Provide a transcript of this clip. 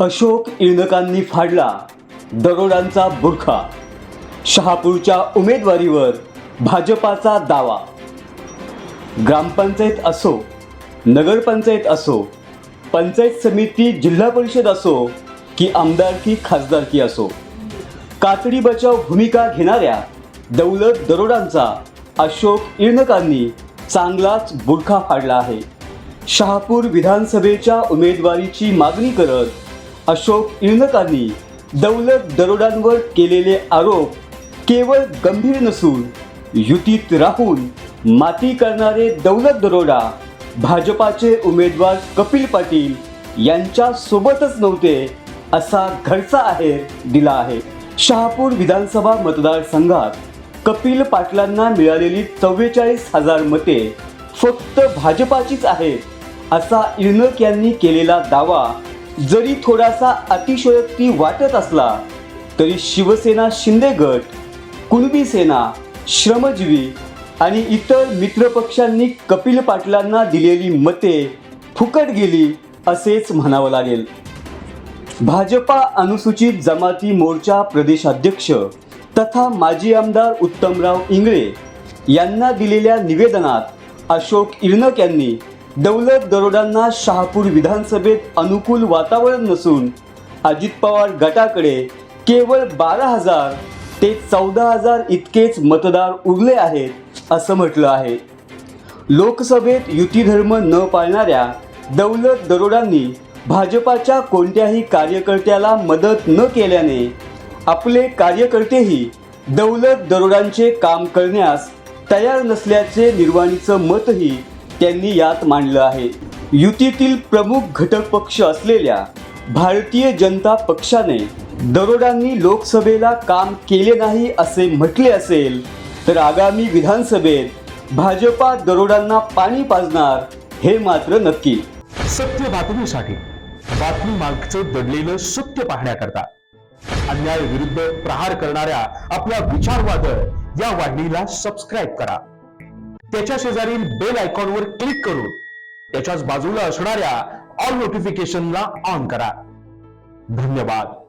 अशोक इळनकांनी फाडला दरोडांचा बुरखा. शहापूरच्या उमेदवारीवर भाजपाचा दावा. ग्रामपंचायत असो नगरपंचायत असो पंचायत समिती जिल्हा परिषद असो की आमदारकी खासदारकी असो. कातडी बचाव भूमिका घेणाऱ्या दौलत दरोडांचा अशोक इर्णकांनी चांगलाच बुरखा फाडला आहे. शहापूर विधानसभेच्या उमेदवारीची मागणी करत अशोक इर्णकांनी दौलत दरोडांवर केलेले आरोप केवळ गंभीर नसून युतीत राहून माती करणारे दौलत दरोडा भाजपाचे उमेदवार कपिल पाटील यांच्या सोबतच नव्हते असा घरचा आहेर दिला आहे. शहापूर विधानसभा मतदारसंघात कपिल पाटलांना मिळालेली चव्वेचाळीस हजार मते फक्त भाजपाचीच आहेत असा इर्नक यांनी केलेला दावा जरी थोडासा अतिशयोक्ती वाटत असला तरी शिवसेना शिंदे गट कुणबी सेना श्रमजीवी आणि इतर मित्रपक्षांनी कपिल पाटलांना दिलेली मते फुकट गेली असेच म्हणावं लागेल. भाजपा अनुसूचित जमाती मोर्चा प्रदेशाध्यक्ष तथा माजी आमदार उत्तमराव इंगळे यांना दिलेल्या निवेदनात अशोक इर्नक यांनी दौलत दरोडांना शहापूर विधानसभेत अनुकूल वातावरण नसून अजित पवार गटाकडे केवळ बारा हजार ते चौदा हजार इतकेच मतदार उरले आहेत असं म्हटलं आहे. लोकसभेत युती धर्म न पाळणाऱ्या दौलत दरोडांनी भाजपाच्या कोणत्याही कार्यकर्त्याला मदत न केल्याने आपले कार्यकर्तेही दौलत दरोडांचे काम करण्यास तयार नसल्याचे निर्वाणीचं मतही त्यांनी यात मांडलं आहे. युतीतील प्रमुख घटक पक्ष असलेल्या भारतीय जनता पक्षाने दरोडांनी लोकसभेला काम केले नाही असे म्हटले असेल तर आगामी विधानसभेत भाजपा दरोडांना पाणी पाजणार हे मात्र नक्की. सत्य बातमीसाठी बातमी मागचं दडलेलं सत्य पाहण्याकरता अन्याय विरुद्ध प्रहार करणाऱ्या आपल्या विचारवादळ या वाहिनीला सबस्क्राईब करा. त्याच्या शेजारील बेल आयकॉनवर क्लिक करून त्याच्याच बाजूला असणाऱ्या ऑल नोटिफिकेशनला ऑन करा. धन्यवाद.